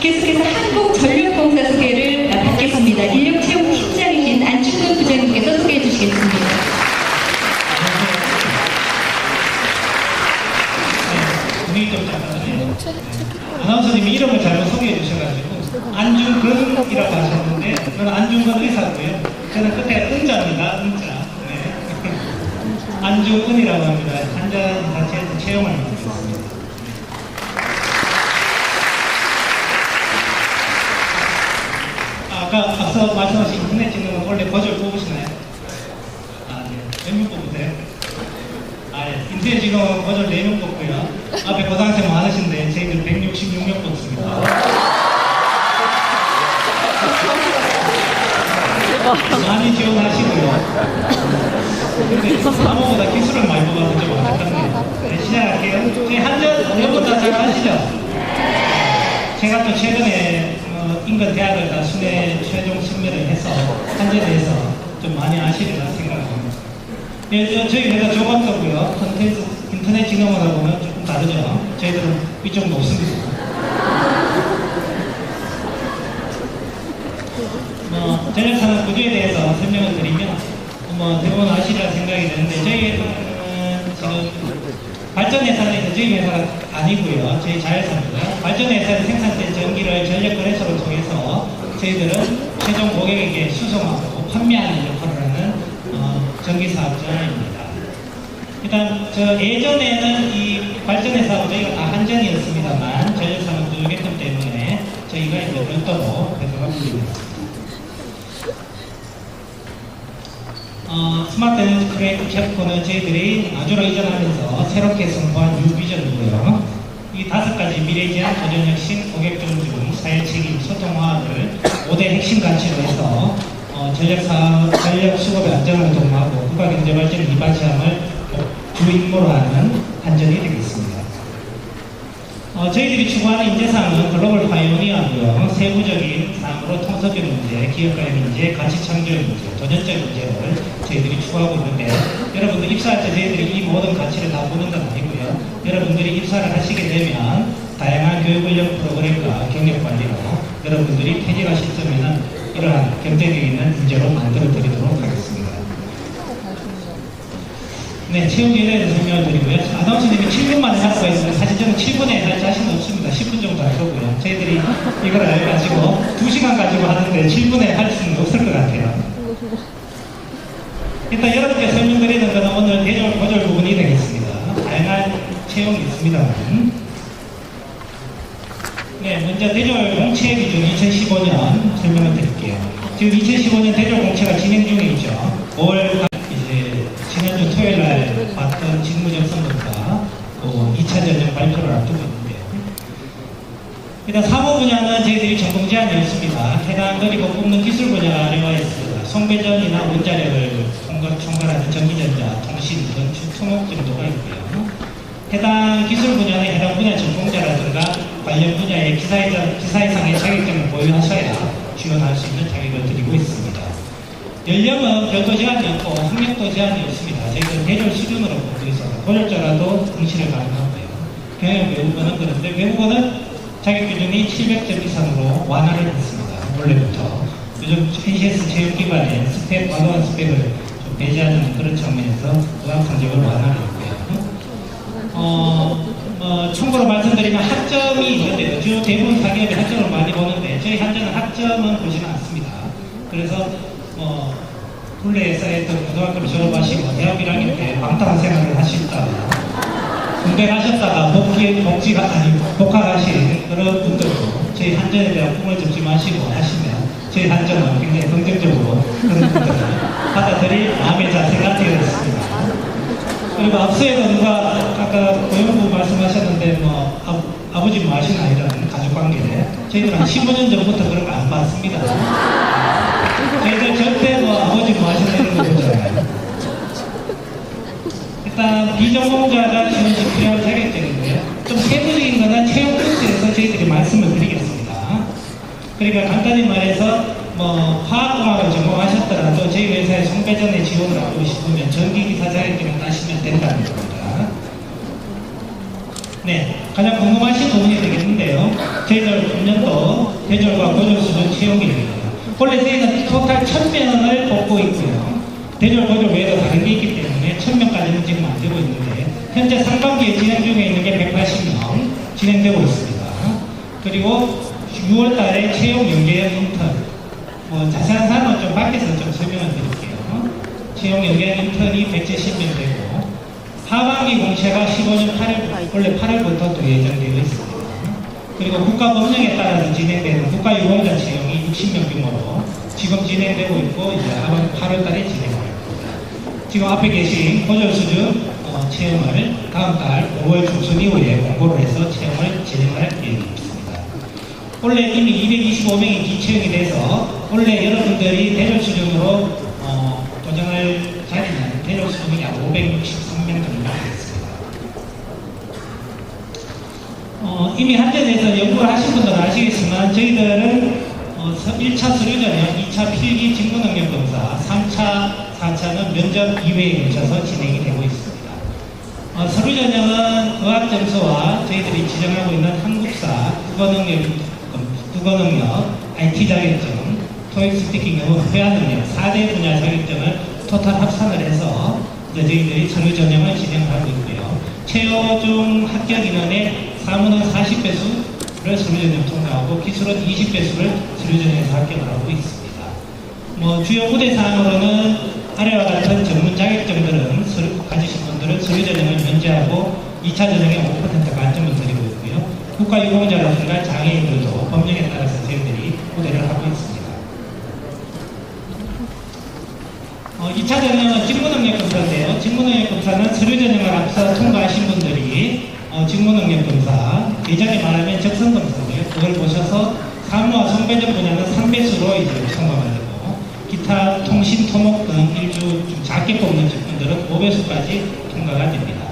계속해서 한국전력공사 소개를 받겠습니다. 인력채용팀장이신 안충근 부장님께서 소개해 주시겠습니다. 분위기 좀 잠깐만요. 아나운서님이 이름을 잘못 소개해 주셔가지고 안중근이라고 하셨는데 저는 안중근 의사고요. 저는 끝에 은자입니다. 은자. 네. 안중근이라고 합니다. 환자 자체에서 채용을 맡았습니다. 아까 앞서 말씀하신 인터넷 진흥은 원래 거절 뽑으시나요? 아, 네. 몇명 뽑으세요? 아, 예. 인터넷 진흥은 거절 4명 뽑고요. 앞에 고등학생 많으신데 저희들 166명 뽑습니다. 많이 지원하시고요. 근데 사모보다 기술을 많이 뽑아서 좀 안타깝네요. 네, 시작할게요. 저희 한전 여러분다 잘 아시죠? 제가 또 최근에 어, 인근 대학을 다 순회 최종 선별을 해서 한전에서 좀 많이 아시리라 생각합니다. 예, 저, 저희 회사 조건도고요. 컨텐츠 인터넷 진흥원하고는 조금 다르죠. 저희들은 이쪽 높습니다. 뭐 전력산업 구조에 대해서 설명을 드리면 뭐 대부분 아시리라 생각이 드는데 저희 발전회사는 저희 회사가 아니고요. 저희 자회사입니다. 발전회사에서 생산된 전기를 전력거래소를 통해서 저희들은 최종 고객에게 수송하고 판매하는 역할을 하는 어, 전기사업자입니다. 일단 저 예전에는 이 발전회사하고 저희가 다 한전이었습니다만 전력산업 개편 때문에 저희가 이제 별도로 회사가 분리됐습니다. 어, 스마트 에너지 크레이트 챕코는 저희들이 아주로 이전하면서 새롭게 선보한 뉴비전이고요. 이 다섯 가지 미래지향 도전 혁신, 고객 존중, 사회 책임, 소통 화합을 5대 핵심 가치로 해서 어, 전력 사 전력 수급의 안정을 도모하고 국가 경제 발전 이바지함을 주 임무로 하는 한전이 되겠습니다. 어, 저희들이 추구하는 인재상은 글로벌 파이오니어고요. 세부적인 사항으로 통섭적 문제, 기업가의 문제, 가치 창조의 문제, 도전적 문제를 저희들이 추구하고 있는데 여러분들 입사할 때 저희들이 이 모든 가치를 다 보는 건 아니고요. 여러분들이 입사를 하시게 되면 다양한 교육훈련 프로그램과 경력관리로 여러분들이 퇴직할 시점에는 이러한 있는 인재로 만들어 드리도록 하겠습니다. 네, 채용에 대해서 설명을 드리고요. 아나운서님이 7분 만에 할 수가 있는데 사실 저는 7분에 할 자신 없습니다. 10분 정도 할 거고요. 저희들이 이걸 알가지고 2시간 가지고 하는데 7분에 할 수는 없을 것 같아요. 일단 여러분께 설명드리는 것은 오늘 대졸, 고졸 부분이 되겠습니다. 다양한 채용이 있습니다만. 네, 먼저 대졸 공채 기준 2015년 설명을 드릴게요. 지금 2015년 대졸 공채가 진행 중에 있죠. 5월 이제 지난주 토요일 날 봤던 직무적 선거가 또 2차 전형 발표를 앞두고 있는데요. 일단 사무 분야는 저희들이 전공 제한이 없습니다. 해당 그리고 뽑는 기술 분야가 아래와 있습니다. 송배전이나 원자력을 총괄, 총괄하는 전기전자, 통신, 건축, 토목 정도가 있고요. 해당 기술 분야는 해당 분야 전공자라든가 관련 분야의 기사회장, 기사회상의 자격증을 보유하셔야 지원할 수 있는 자격을 드리고 있습니다. 연령은 별도 제한이 없고 학력도 제한이 없습니다. 저희는 대졸 수준으로 보고 있어서 고졸자라도 응시를 가능하고요. 경영 외국어는 그런데 외국어는 자격 기준이 700점 이상으로 완화를 했습니다. 원래부터 요즘 NCS 체육기관에 스펙, 과도한 스펙을 좀 배제하는 그런 측면에서 의학 성적을 완화를 했고요. 어, 어, 참고로 말씀드리면 학점이 있는데요. 주로 대부분 사기업이 학점을 많이 보는데 저희 한전은 학점은 보지는 않습니다. 그래서 뭐 군대에서 했던 고등학교를 졸업하시고 대학 1학년 때 방탕 생활을 하셨다가 군대 가셨다가 복귀, 복지가 아니 복학하신 그런 분들도 저희 한전에 대한 꿈을 접지 마시고 하시면 저희 한전은 굉장히 긍정적으로 받아들일 마음의 자세가 되어 있습니다. 그리고 앞서에도 누가 아까 고용부 말씀하셨는데 뭐 아, 버지 마시나 이런 가족관계 저희들은 한 15년 전부터 그런 거 안 봤습니다. 저희들 절대 뭐 아버지 뭐 하시나 이런 거 보잖아요. 일단 비전공자가 지원시 필요한 자격증인데요. 좀 세부적인 거는 채용 코스에서 저희들이 말씀을 드리겠습니다. 그러니까 간단히 말해서 뭐 화학공학을 전공하셨더라도 저희 회사에 송배전에 지원을 하고 싶으면 전기기사 자격증을 따시면 된다는 겁니다. 네, 가장 궁금하신 부분이 되겠는데요. 저희들 금년도 대졸과 고졸 수준 채용 계획입니다. 원래 저희는 토탈 1000명을 뽑고 있고요. 대졸, 고졸 외에도 다른 게 있기 때문에 1000명까지는 지금 안 되고 있는데 현재 상반기에 진행 중에 있는 게 180명 진행되고 있습니다. 그리고 6월 달에 채용 연계형 인턴 뭐 자세한 사항은 좀 밖에서 좀 설명을 드릴게요. 채용 연계형 인턴이 170명 되고 하반기 공채가 15년 8월, 원래 8월부터 또 예정되어 있습니다. 그리고 국가법령에 따라서 진행되는 국가유공자 채용이 60명 규모로 지금 진행되고 있고 이제 하반 8월 달에 진행합니다. 지금 앞에 계신 고졸 수준 어, 채용을 다음 달 5월 중순 이후에 공고를 해서 채용을 진행할 있습니다. 원래 이미 225명이 기채용이 돼서 원래 여러분들이 대졸 수준으로 어, 도전할 자리는 대졸 수준이 약 563명 정도 되겠습니다. 어, 이미 한전에서 연구를 하신 분들은 아시겠지만 저희들은 어, 1차 서류 전형, 2차 필기 직무 능력 검사, 3차, 4차는 면접 이외에 걸쳐서 진행이 되고 있습니다. 어, 서류 전형은 의학 점수와 저희들이 지정하고 있는 한국사, 국어 능력, 국어 능력, IT 자격증, 토익 스피킹 후 회화 능력, 4대 분야 자격증을 토탈 합산을 해서 저희들이 서류 전형을 진행하고 있고요. 최고중 합격 인원의 사문은 40배수를 서류 전형 통과하고 기술은 20배수를 서류 전형에서 합격을 하고 있습니다. 뭐 주요 우대 사항으로는 아래와 같은 전문 자격증들은 가지신 분들은 서류 전형을 면제하고 2차 전형에 5% 만점을 있고요. 국가유공자라든가 장애인들도 법령에 따라서 저희들이 우대를 하고 있습니다. 어, 2차 전형은 직무능력 검사인데요. 직무능력 검사는 서류 전형을 앞서 통과하신 분들이 어, 직무능력 검사, 예전에 말하면 적성 검사고요. 그걸 보셔서 사무와 성배적 분야는 3배수로 이제 통과가 되고 기타 통신, 토목 등 일주 좀 작게 뽑는 직군들은 5배수까지 통과가 됩니다.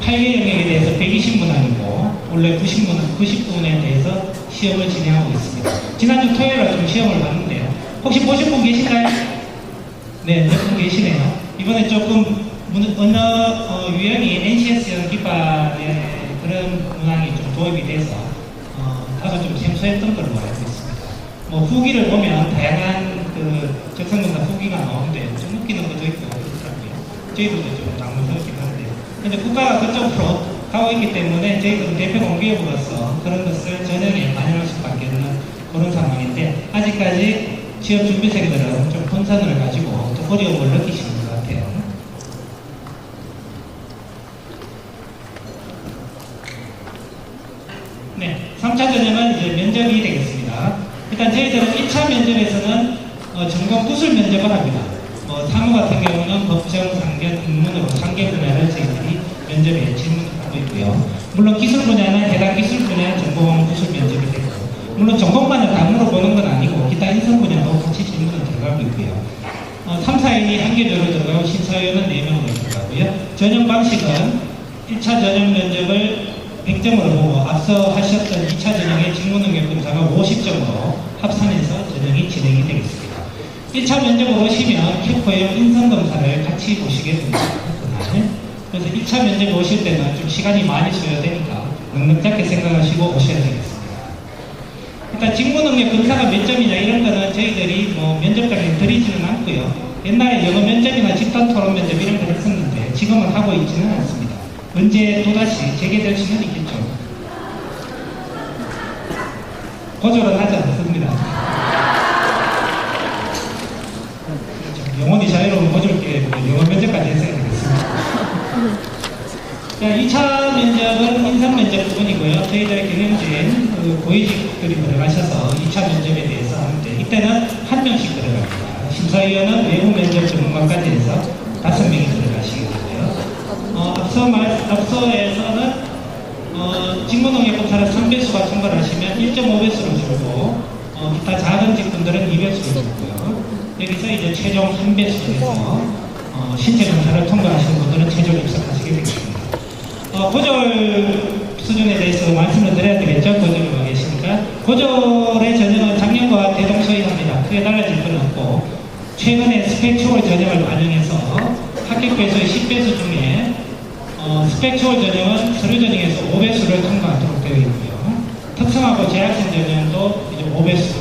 8개 영역에 대해서 120문항이고 원래 90문항, 90분에 대해서 시험을 진행하고 있습니다. 지난주 토요일에 좀 시험을 봤는데요. 혹시 보신 분 계신가요? 네, 몇 분 계시네요. 이번에 조금 문- 언어 어, 유형이 NCS형 기반의 그런 문항이 좀 도입이 돼서 어, 다소 좀 생소했던 걸로 알고 있습니다. 뭐 후기를 보면 다양한 그 적성검사 후기가 나오는데 좀 웃기는 것도 있고 그렇더라고요. 저희들도 좀 당황스럽긴 한데 근데 국가가 그쪽으로 가고 있기 때문에 저희들은 대표 공개부로서 그런 것을 전형에 반영할 수밖에 없는 그런 상황인데 아직까지 취업 준비생들은 좀 혼선을 가지고 또 어려움을 느끼시는 것 같아요. 네, 3차 전형은 이제 면접이 되겠습니다. 일단 저희들은 1차 면접에서는 어, 전공 구술 면접을 합니다. 뭐 사무 같은 경우는 법정, 상견, 인문으로 3개 분야를 저희들이 면접에 질문 있고요. 물론 기술 분야는 해당 기술 분야 전공 구술 면접이 되고 물론 전공만을 다 물어보는 건 아니고 기타 인성 분야도 같이 질문을 들어가고 있고요. 어, 3, 4인이 한 개조로 들어가고 심사위원은 4명으로 들어가고요. 전형 방식은 1차 전형 면접을 100점으로 보고 앞서 하셨던 2차 전형의 직무능력 검사가 50점으로 합산해서 전형이 진행이 되겠습니다. 1차 면접을 오시면 캐코형 인성검사를 같이 보시게 됩니다. 그래서 1차 면접 오실 때는 좀 시간이 많이 소요되니까 넉넉하게 생각하시고 오셔야 되겠습니다. 일단 직무능력 검사가 몇 점이냐 이런 거는 저희들이 뭐 면접장에 드리지는 않고요. 옛날에 영어 면접이나 집단 토론 면접 이런 걸 했었는데 지금은 하고 있지는 않습니다. 언제 또다시 재개될 수는 있겠죠. 고졸은 하지 않습니다. 영혼이 자유로운 고졸께 영어 면접까지 했어야 되겠습니다. 자, 2차 면접은 인상 면접 부분이고요. 저희들의 경영진 그 고위직들이 들어가셔서 2차 면접에 대해서 하는데 이때는 한 명씩 들어갑니다. 심사위원은 외부 면접 전문가까지 해서 다섯 명이 들어가시게 되고요. 어, 앞서 말, 앞서에서는 어, 직무능력 검사를 3배수가 통과를 하시면 1.5배수로 줄고 어, 기타 작은 직군들은 2배수로 줄고요. 여기서 이제 최종 3배수로 해서 어, 신체 검사를 통과하시는 분들은 최종 입석하시게 되겠습니다. 어, 고졸 수준에 대해서 말씀을 드려야 되겠죠? 고졸로 계시니까. 고졸의 전형은 작년과 대동소이합니다. 크게 달라질 건 없고 최근에 스펙추얼 전형을 반영해서 합격배수 10배수 중에 어, 스펙추얼 전형은 서류 전형에서 5배수를 통과하도록 되어 있고요. 특성화고 재학생 전형도 이제 5배수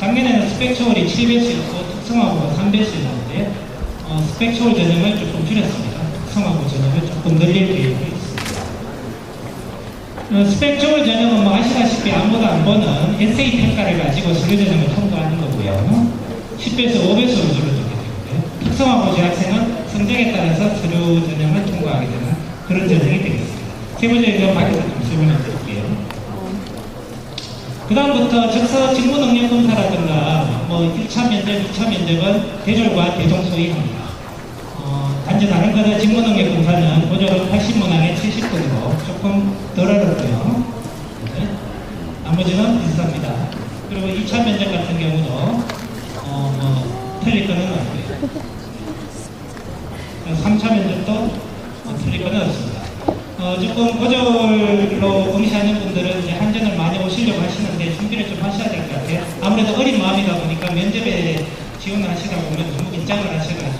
작년에는 스펙추얼이 7배수였고 특성화고가 3배수였고 스펙 초월 전형을 조금 줄였습니다. 특성화고 전형을 조금 늘릴 계획이 있습니다. 어, 스펙 초월 전형은 뭐 아시다시피 아무도 안 보는 SA 평가를 가지고 서류 전형을 통과하는 거고요. 10배수, 5배수로 줄어들게 되고요. 특성화고 재학생은 성적에 따라서 서류 전형을 통과하게 되는 그런 전형이 되겠습니다. 세 번째 이거 밖에서 좀 설명해 드릴게요. 그 다음부터 적서 직무 능력 검사라든가 뭐 1차 면접, 2차 면접은 대졸과 대동소이합니다. 어, 단지 다른 거는 직무 능력 검사는 보조는 80문항에 70분으로 조금 덜 어렵고요. 네. 나머지는 비슷합니다. 그리고 2차 면접 같은 경우도 어, 뭐 틀릴 거는 없고요. 3차 면접도 어, 틀릴 거는 없습니다. 어, 조금 고졸로 응시하는 분들은 이제 한전을 많이 오시려고 하시는데 준비를 좀 하셔야 될 것 같아요. 아무래도 어린 마음이다 보니까 면접에 지원을 하시다 보면 너무 긴장을 하셔가지고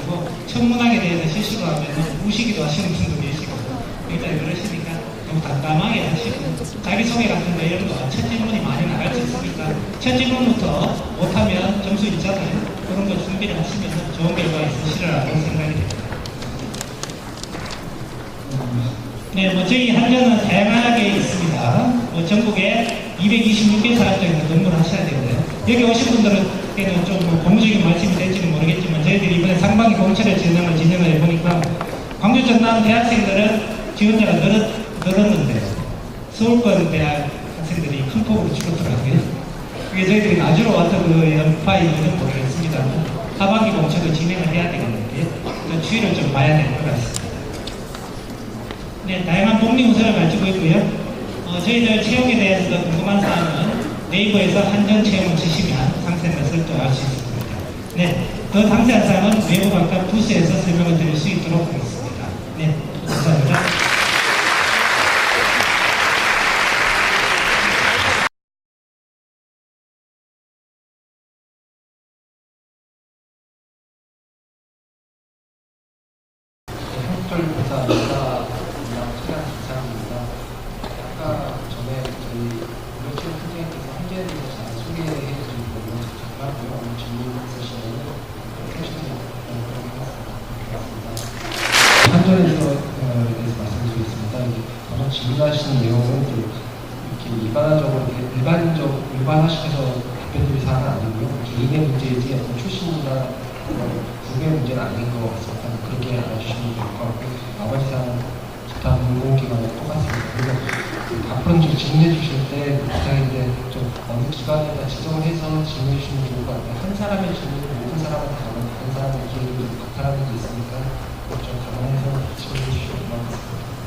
첫 문항에 대해서 실수를 하면 우시기도 하시는 분도 계시고 굉장히 그러시니까 너무 담담하게 하시고 자기소개 같은 거 이런 거첫 질문이 많이 나갈 수 있으니까 첫 질문부터 못하면 점수 있잖아요. 그런 거 준비를 하시면 좋은 결과 있으시리라고 생각이 됩니다. 네, 뭐 저희 한전은 다양하게 있습니다. 뭐 전국에 226개 사업장에서 근무를 하셔야 되고요. 여기 오신 분들에 게는 좀뭐 공식인 말씀이 될지는 모르겠지만 저희들이 이번에 상반기 공채를 진행을 진행을 해보니까 광주 전남 대학생들은 지원자가 늘었, 늘었는데 서울권 대학 학생들이 큰 폭으로 줄었더라고요. 그게 저희들이 나주로 와서 그 연파인지는 모르겠습니다만 하반기 공채도 진행을 해야 되겠는데 좀 추이를 좀 봐야 될 것 같습니다. 네, 다양한 복리 우선을 가지고 있고요. 어, 저희들 채용에 대해서 궁금한 사항은 네이버에서 한전 채용을 치시면 상세한 것을 또 알 수 있습니다. 네, 더 상세한 사항은 외부 각각 부스에서 설명을 드릴 수 있도록 하겠습니다. 네, 감사합니다. 협조조사 이사랑 차량 기사입니다. 아까 전에 저희 우려체육 선생님께서 한재에 대해서 잘 소개해 주신 부분을 적합하고요. 오늘 질문 있으시면 해주세요. 한전에서 어, 대해서 말씀드리겠습니다. 방금 질문하신 내용은 좀 이렇게 일반적으로 일반적 일반화시켜서 답변드릴 사항은 아니고요. 개인의 문제이지 어떤 출신이나 어, 국의 문제는 아닌 것 같습니다. 그렇게 알아주시면 좋을 것 같고 나머지 사항은 기타 공공기관과 똑같습니다. 앞으로 좀 질문해 주실 때 부탁인데 좀 어느 기관에다 지정을 해서 질문해 좋을 것 같아요. 한 사람의 질문을 모든 사람한테 가면 다른 사람의 기회도 좀 박탈하는 게 있으니까 좀 감안해서 질문해 주시면 고맙겠습니다.